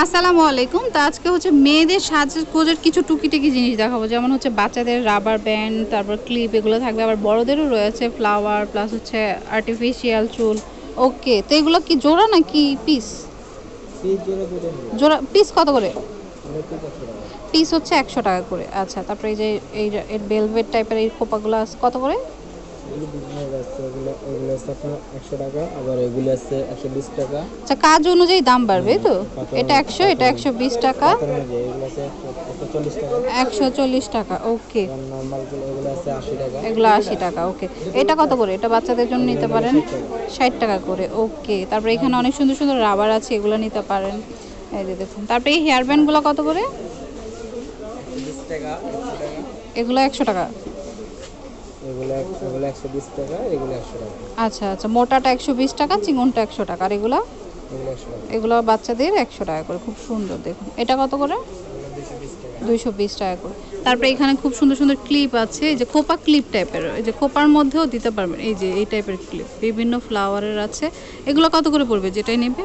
আসসালামু আলাইকুম। তো আজকে হচ্ছে মেয়েদের সাজগোজের কিছু টুকিটাকি জিনিস দেখাবো। যেমন হচ্ছে বাচ্চাদের রাবার ব্যান্ড তারপর ক্লিপ এগুলো থাকবে। আবার বড়দেরও রয়েছে ফ্লাওয়ার প্লাস হচ্ছে আর্টিফিশিয়াল চুল। ওকে তো এগুলো কি জোড়া না কি পিস জোড়া পিস কত করে? পিস হচ্ছে একশো টাকা করে। আচ্ছা তারপরে এই যে, এই বেলভেট টাইপের এই খোপাগুলো কত করে? এগুলো আছে এগুলো এগুলো আছে আপনার একশো টাকা আবার এগুলো আছে একশো বিশ টাকা। আচ্ছা কাজ অনুযায়ী দাম বাড়বে তো? এটা একশো এটা একশো বিশ টাকা। একশো চল্লিশ টাকা। ওকে। এগুলো আশি টাকা। ওকে। এটা কত করে? এটা বাচ্চাদের জন্য নিতে পারেন? ষাট টাকা। করে ওকে। তারপরে এখানে অনেক সুন্দর সুন্দর রাবার আছে এগুলো নিতে পারেন। এই যে দেখুন তারপরে এই হেয়ার ব্যান্ডগুলো কত করে? এগুলো একশো টাকা। এগুলো এগুলো একশো বিশ টাকা এগুলো একশো টাকা। আচ্ছা আচ্ছা মোটাটা একশো বিশ টাকা চিকনটা একশো টাকা আর এগুলো? এগুলো বাচ্চাদের একশো টাকা করে খুব সুন্দর দেখুন। এটা কত করে? এগুলো দুশো বিশ টাকা করে। তারপরে এখানে খুব সুন্দর সুন্দর ক্লিপ আছে এই যে খোপা ক্লিপ টাইপের এই যে খোপার মধ্যেও দিতে পারবেন এই যে এই টাইপের ক্লিপ বিভিন্ন ফ্লাওয়ারের আছে। এগুলো কত করে পড়বে যেটাই নেবে?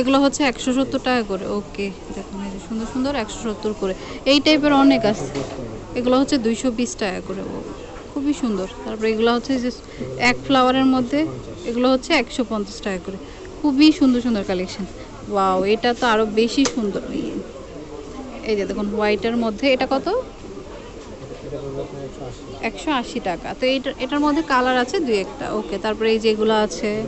এগুলো হচ্ছে একশো সত্তর টাকা করে ওকে। দেখুন এই যে সুন্দর সুন্দর একশো সত্তর করে। এই টাইপের অনেক আছে। এগুলো হচ্ছে দুইশো বিশ টাকা করে খুবই সুন্দর। তারপরে এগুলো হচ্ছে যে এক ফ্লাওয়ারের মধ্যে এগুলো হচ্ছে একশো পঞ্চাশ টাকা করে। খুবই সুন্দর সুন্দর কালেকশন ওয়াও এটা তো আরও বেশি সুন্দর। এই- যে দেখুন হোয়াইটের মধ্যে এটা কত? একশো আশি টাকা। তো এটা এটার মধ্যে কালার আছে দুই একটা। ওকে তারপরে এই যেগুলো আছে,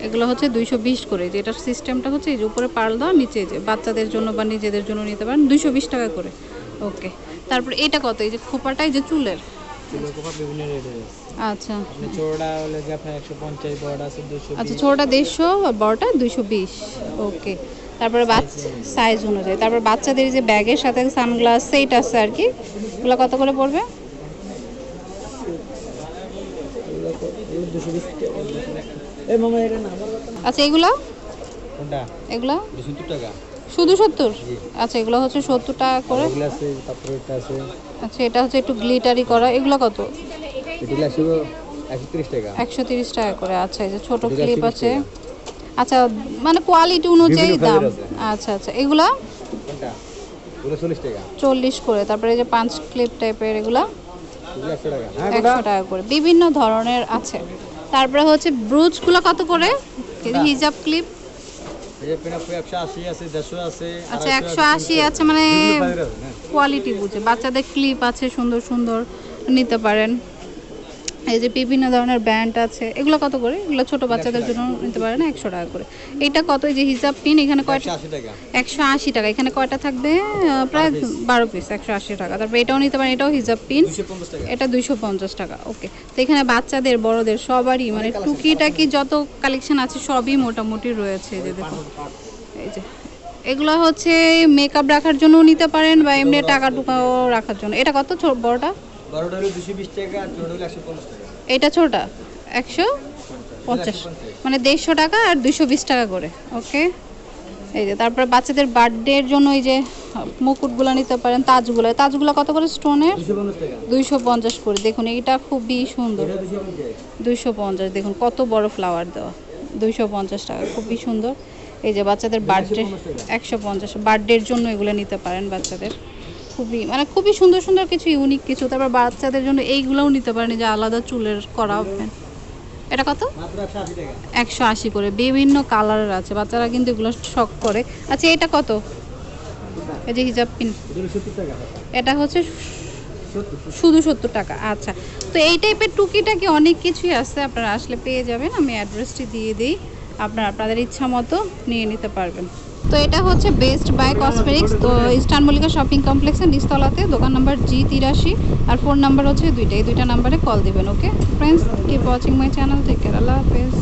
এগুলো হচ্ছে দুইশো বিশ করে। যে এটার সিস্টেমটা হচ্ছে এই যে উপরে পাল দেওয়া, নিচে যে বাচ্চাদের জন্য বা নিজেদের জন্য নিতে পারেন, দুইশো বিশ টাকা করে। ওকে তারপরে এটা কত? এই যে খোপাটা এই যে চুলের? আচ্ছা। আচ্ছা ছোটটা দেড়শো আর বড়টা দুইশো বিশ। ওকে। তারপরে বাচ্চা সাইজ অনুযায়ী। তারপর বাচ্চাদের যে ব্যাগের সাথে সানগ্লাস সেইট আছে আর কি। ওগুলো কত করে পড়বে? আচ্ছা এগুলো? কোনটা? এগুলো? দুশো টাকা। শুধু সত্তর? আচ্ছা এগুলো হচ্ছে সত্তর টাকা করে। আচ্ছা এটা হচ্ছে একটু গ্লিটারি করা। এগুলো কত? একশো তিরিশ টাকা করে। আচ্ছা এই যে ছোট ক্লিপ আছে। আচ্ছা মানে কোয়ালিটি অনুযায়ী দাম। আচ্ছা আচ্ছা এগুলা? চল্লিশ করে। তারপরে এই যে পাঁচ ক্লিপ টাইপের এগুলা? হ্যাঁ একশো টাকা করে। বিভিন্ন ধরনের আছে। তারপরে হচ্ছে ব্রুজগুলো কত করে? হিজাব ক্লিপ আচ্ছা একশো আশি আছে মানে কোয়ালিটি বুঝে। বাচ্চাদের ক্লিপ আছে সুন্দর সুন্দর নিতে পারেন। এই যে বিভিন্ন ধরনের ব্যান্ড আছে এগুলো কত করে? এগুলো ছোট বাচ্চাদের জন্য নিতে পারেন একশো টাকা করে। এটা কত? এই যে হিসাব পিন এখানে কয়টা? একশো আশি টাকা। এখানে কয়টা থাকবে? প্রায় বারো পিস একশো আশি টাকা। তারপরে এটাও নিতে পারেন এটাও হিসাব পিন। এটা দুইশো পঞ্চাশ টাকা ওকে। তো এখানে বাচ্চাদের বড়দের সবারই মানে টুকিটাকি যত কালেকশন আছে সবই মোটামুটি রয়েছে এই যে দেখুন। এই যে। এগুলো হচ্ছে মেকআপ রাখার জন্য নিতে পারেন বা এমনি টাকা টুকাও রাখার জন্য। এটা কত বড়টা? বড়টা হলো দুশো বিশ টাকা আর ছোট হলো একশো পঞ্চাশ টাকা। এটা ছোটা একশো পঞ্চাশ। মানে দেড়শো টাকা আর দুশো বিশ টাকা করে ওকে? এই যে তারপরে বাচ্চাদের বার্থডের জন্য এই যে মুকুটগুলো নিতে পারেন তাজগুলো। তাজগুলো কত করে স্টোনের? দুইশো পঞ্চাশ করে। দেখুন এইটা খুবই সুন্দর। দুইশো পঞ্চাশ। দেখুন কত বড় ফ্লাওয়ার দেওয়া। দুইশো পঞ্চাশ টাকা খুবই সুন্দর। এই যে বাচ্চাদের বার্থডে একশো পঞ্চাশ। বার্থডের জন্য এগুলো নিতে পারেন বাচ্চাদের। খুবই মানে খুবই সুন্দর সুন্দর কিছু ইউনিক কিছু, তারপর বাচ্চাদের জন্য এইগুলোও নিতে পারেন যে আলাদা চুলের করা হবে এটা কত? একশো আশি করে, বিভিন্ন কালারের আছে, বাচ্চারা কিন্তু এগুলো শখ করে। আচ্ছা এটা কত? এই যে হিজাব পিন এটা হচ্ছে শুধু সত্তর টাকা আচ্ছা। তো এই টাইপের টুকিটাকি অনেক কিছুই আছে? আপনারা আসলে পেয়ে যাবেন, আমি অ্যাড্রেসটি দিয়ে দিই। আপনারা, আপনাদের ইচ্ছা মতো নিয়ে নিতে পারবেন। তো এটা হচ্ছে বেস্ট বাই কসমেটিক্স তো ইস্টার্ন মল্লিকা শপিং কমপ্লেক্সের নিচতলাতে। দোকান নাম্বার জি তিরাশি আর ফোন নাম্বার হচ্ছে দুইটা এই দুইটা নাম্বারে কল দিবেন okay friends keep watching my channel care আল্লাহ হাফেজ।